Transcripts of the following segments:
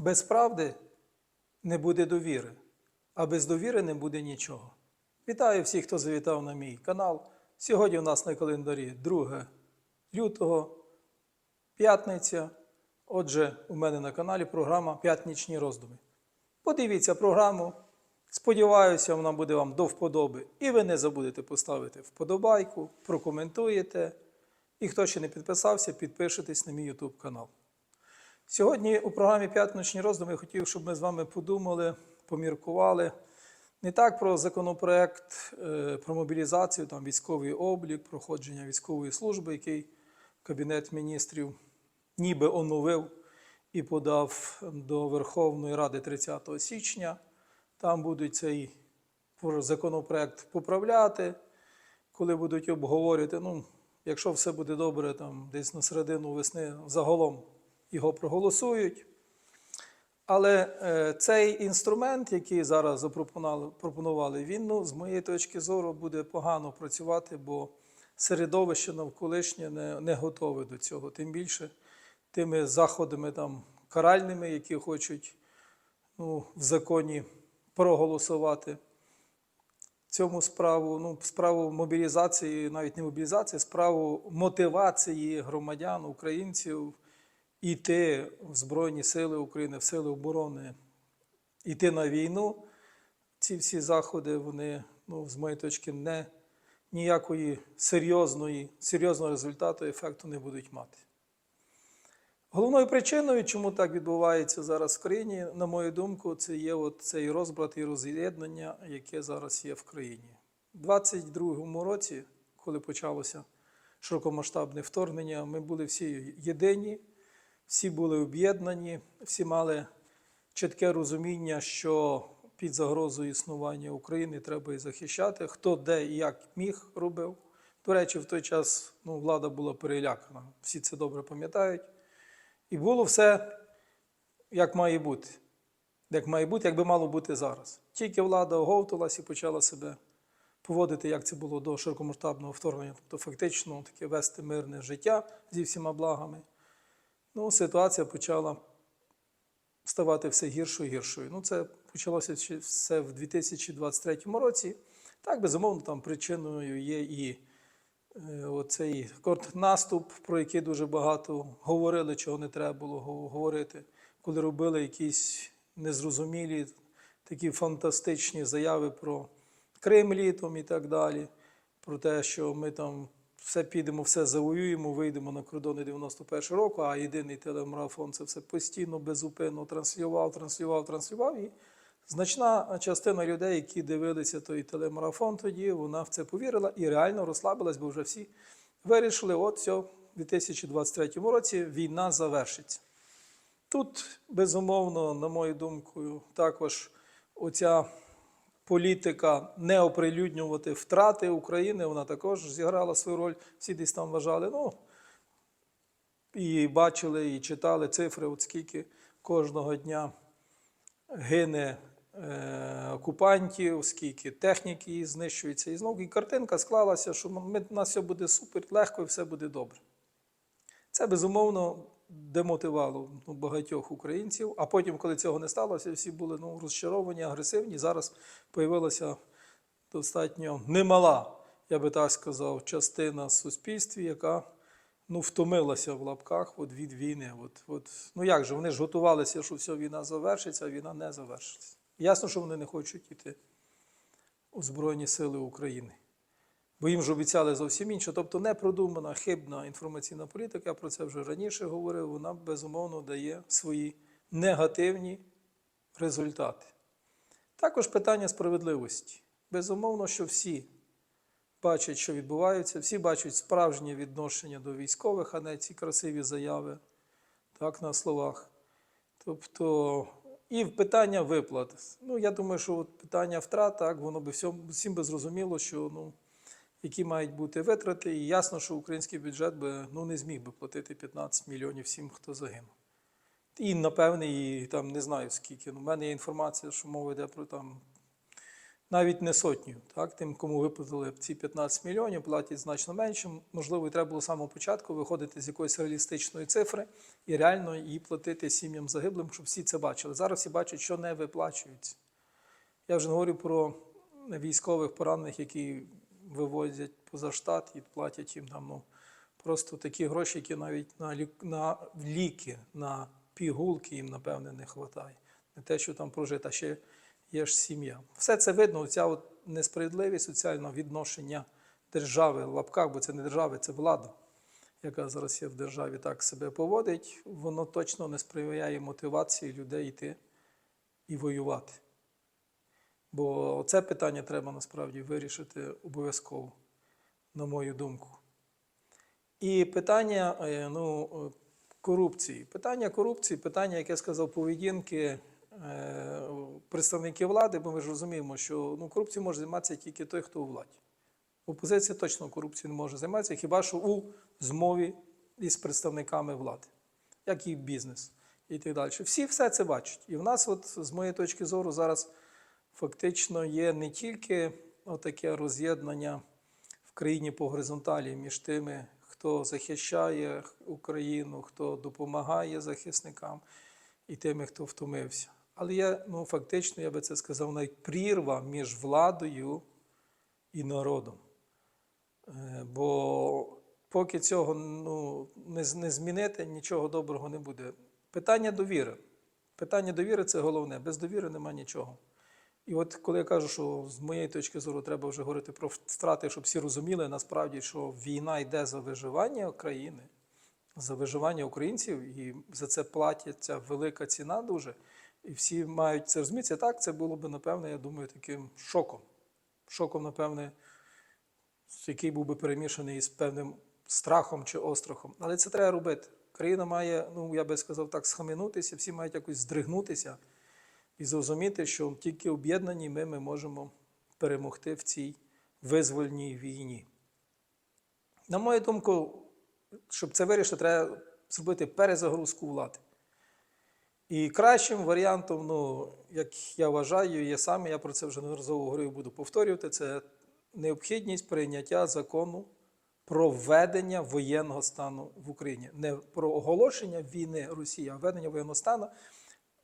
Без правди не буде довіри, а без довіри не буде нічого. Вітаю всіх, хто завітав на мій канал. Сьогодні у нас на календарі 2 лютого, п'ятниця. Отже, у мене на каналі програма П'ятнічні роздуми. Подивіться програму. Сподіваюся, вона буде вам до вподоби. І ви не забудете поставити вподобайку, прокоментуєте. І хто ще не підписався, підпишитесь на мій YouTube канал. Сьогодні у програмі П'ятничні роздуми я хотів, щоб ми з вами подумали, поміркували не так про законопроект е, про мобілізацію, там військовий облік, проходження військової служби, який Кабінет міністрів ніби оновив і подав до Верховної Ради 30 січня. Там будуть цей законопроект поправляти, коли будуть обговорювати. Ну, якщо все буде добре, там десь на середину весни загалом його проголосують. Але е, цей інструмент, який зараз запропонували, пропонували, він, ну, з моєї точки зору, буде погано працювати, бо середовище навколишнє не, не готове до цього. Тим більше тими заходами там, каральними, які хочуть ну, в законі проголосувати. Цьому справу, ну, справу мобілізації, навіть не мобілізації, справу мотивації громадян, українців йти в Збройні Сили України, в Сили оборони, йти на війну. Ці всі заходи, вони, ну, з моєї точки, не, ніякої серйозної, серйозного результату, ефекту не будуть мати. Головною причиною, чому так відбувається зараз в країні, на мою думку, це є от цей розбрат і роз'єднання, яке зараз є в країні. У 22-му році, коли почалося широкомасштабне вторгнення, ми були всі єдині, всі були об'єднані, всі мали чітке розуміння, що під загрозою існування України треба і захищати, хто де і як міг робив. До речі, в той час ну, влада була перелякана, всі це добре пам'ятають. І було все як має бути. Як має бути, як би мало бути зараз. Тільки влада оговталась і почала себе поводити, як це було до широкомасштабного вторгнення, тобто фактично таке вести мирне життя зі всіма благами. Ну, ситуація почала ставати все гіршою і гіршою. Ну, це почалося все в 2023 році. Так, безумовно, там причиною є і е, оцей контрнаступ, про який дуже багато говорили, чого не треба було говорити, коли робили якісь незрозумілі такі фантастичні заяви про Крим літом і так далі, про те, що ми там все підемо, все завоюємо, вийдемо на кордони 91 року, а єдиний телемарафон це все постійно, безупинно транслював, транслював, транслював. І значна частина людей, які дивилися той телемарафон тоді, вона в це повірила і реально розслабилась, бо вже всі вирішили, от все, в 2023 році війна завершиться. Тут, безумовно, на мою думку, також оця політика не оприлюднювати втрати України, вона також зіграла свою роль. Всі десь там вважали. Ну, і бачили, і читали цифри, от скільки кожного дня гине е, окупантів, скільки техніки знищується. І знову і картинка склалася, що ми, у нас все буде супер, легко і все буде добре. Це безумовно демотивувало ну, багатьох українців. А потім, коли цього не сталося, всі були ну, розчаровані, агресивні. Зараз появилася достатньо немала, я би так сказав, частина в суспільстві, яка ну, втомилася в лапках от, від війни. От, от, ну як же, вони ж готувалися, що все, війна завершиться, а війна не завершиться. Ясно, що вони не хочуть йти у Збройні Сили України. Бо їм ж обіцяли зовсім інше. Тобто непродумана, хибна інформаційна політика, я про це вже раніше говорив, вона безумовно дає свої негативні результати. Також питання справедливості. Безумовно, що всі бачать, що відбувається, всі бачать справжнє відношення до військових, а не ці красиві заяви так, на словах. Тобто, і питання виплат. Ну, я думаю, що от питання втрат, так, воно би всьому, всім би зрозуміло, що ну, які мають бути витрати. І ясно, що український бюджет би ну, не зміг би платити 15 мільйонів всім, хто загинув. І, напевне, і там не знаю скільки. Ну, в мене є інформація, що мова йде про там навіть не сотню. Так? Тим, кому виплатили ці 15 мільйонів, платять значно менше. Можливо, і треба було з самого початку виходити з якоїсь реалістичної цифри і реально її платити сім'ям загиблим, щоб всі це бачили. Зараз всі бачать, що не виплачується. Я вже не говорю про військових поранених, які вивозять поза штат і платять їм там ну, просто такі гроші, які навіть на, лік, на ліки, на пігулки їм, напевне, не вистачає. Не те, що там прожити, а ще є ж сім'я. Все це видно, ця от несправедливість соціального відношення держави в лапках, бо це не держави, це влада, яка зараз є в державі, так себе поводить, воно точно не сприяє мотивації людей йти і воювати. Бо це питання треба насправді вирішити обов'язково, на мою думку. І питання е, ну, е, корупції. Питання корупції, питання, як я сказав, поведінки е, представників влади, бо ми ж розуміємо, що ну, корупцією може займатися тільки той, хто у владі. Опозиція точно корупцією не може займатися, хіба що у змові із представниками влади, як і бізнес і так далі. Всі все це бачать. І в нас, от, з моєї точки зору, зараз фактично є не тільки таке роз'єднання в країні по горизонталі між тими, хто захищає Україну, хто допомагає захисникам, і тими, хто втомився. Але є, ну, фактично, я би це сказав, навіть прірва між владою і народом. Е, Бо поки цього ну, не, не змінити, нічого доброго не буде. Питання довіри. Питання довіри це головне. Без довіри нема нічого. І от коли я кажу, що з моєї точки зору треба вже говорити про втрати, щоб всі розуміли насправді, що війна йде за виживання країни, за виживання українців, і за це платиться велика ціна дуже. І всі мають це розуміти. Так, це було б, напевне, я думаю, таким шоком. Шоком, напевне, який був би перемішаний із певним страхом чи острахом. Але це треба робити. Країна має, ну я би сказав так, схаменутися, всі мають якось здригнутися і зрозуміти, що тільки об'єднані ми, ми можемо перемогти в цій визвольній війні. На мою думку, щоб це вирішити, треба зробити перезагрузку влади. І кращим варіантом, ну, як я вважаю, є саме, я про це вже неодноразово говорив, і буду повторювати, це необхідність прийняття закону про введення воєнного стану в Україні. Не про оголошення війни Росії, а введення воєнного стану.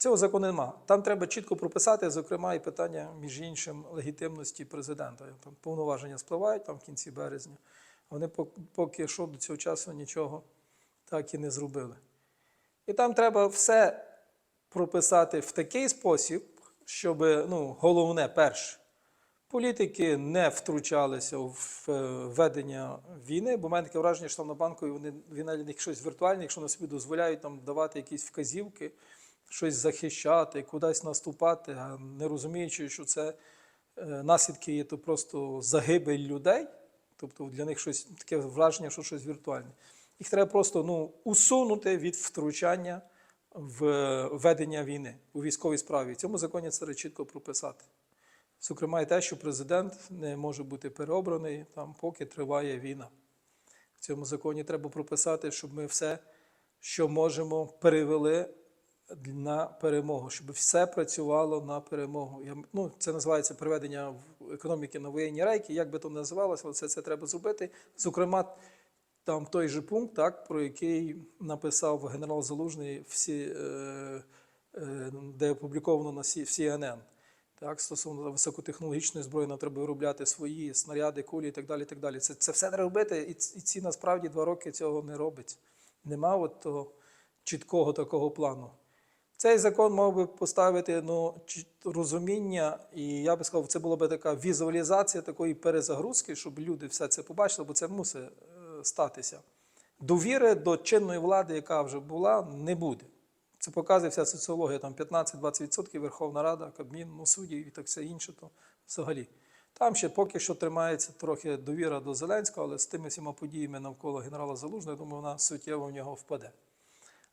Цього закону нема. Там треба чітко прописати, зокрема, і питання, між іншим, легітимності президента. Там повноваження спливають там в кінці березня. Вони поки що до цього часу нічого так і не зробили. І там треба все прописати в такий спосіб, щоб ну, головне, перше, політики не втручалися в е, ведення війни, бо в мене таке враження, що там на банку вони війна для щось віртуальне, якщо вони собі дозволяють там давати якісь вказівки, щось захищати, кудись наступати, не розуміючи, що це е, наслідки є то просто загибель людей. Тобто для них щось таке враження, що щось віртуальне. Їх треба просто ну, усунути від втручання в е, ведення війни у військовій справі. В цьому законі це чітко прописати. Зокрема, і те, що президент не може бути переобраний там, поки триває війна. В цьому законі треба прописати, щоб ми все, що можемо, перевели на перемогу, щоб все працювало на перемогу. Я, ну, це називається приведення в економіки на воєнні рейки, як би то називалося, але все це треба зробити. Зокрема, там той же пункт, так, про який написав генерал Залужний, всі, е, е, де опубліковано на CNN. Так, стосовно високотехнологічної зброї, нам треба виробляти свої снаряди, кулі і так далі. Так далі. Це, це все треба робити, і, ц- і ці насправді два роки цього не робиться. Нема от того чіткого такого плану. Цей закон мав би поставити ну, розуміння, і я би сказав, це була би така візуалізація такої перезагрузки, щоб люди все це побачили, бо це мусить е, статися. Довіри до чинної влади, яка вже була, не буде. Це показує вся соціологія, там 15-20% Верховна Рада, Кабмін, ну, судді і так все інше, то взагалі. Там ще поки що тримається трохи довіра до Зеленського, але з тими всіма подіями навколо генерала Залужного, я думаю, вона суттєво в нього впаде.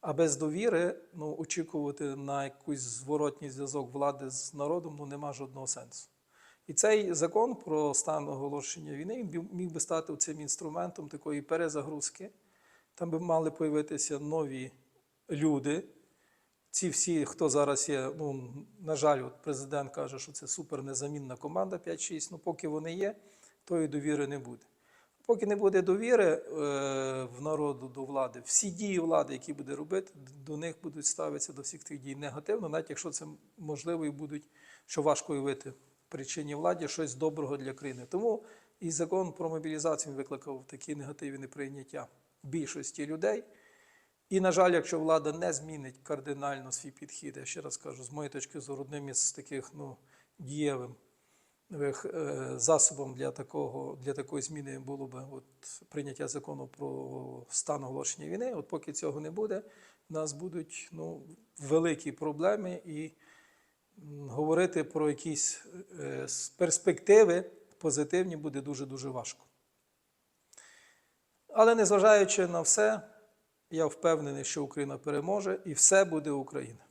А без довіри ну, очікувати на якийсь зворотній зв'язок влади з народом ну, нема жодного сенсу. І цей закон про стан оголошення війни він міг би стати цим інструментом такої перезагрузки. Там би мали появитися нові люди, ці всі, хто зараз є, ну, на жаль, от президент каже, що це супер незамінна команда 5-6, ну поки вони є, то і довіри не буде. Поки не буде довіри е, в народу до влади, всі дії влади, які буде робити, до них будуть ставитися до всіх тих дій негативно, навіть якщо це можливо і будуть, що важко уявити причині владі щось доброго для країни. Тому і закон про мобілізацію викликав такі негативні прийняття більшості людей. І, на жаль, якщо влада не змінить кардинально свій підхід, я ще раз кажу, з моєї точки зору, одним із таких ну, дієвим засобом для, такого, для такої зміни було б от, прийняття закону про стан оголошення війни. От поки цього не буде, у нас будуть ну, великі проблеми і говорити про якісь е, перспективи позитивні буде дуже-дуже важко. Але незважаючи на все, я впевнений, що Україна переможе і все буде Україна.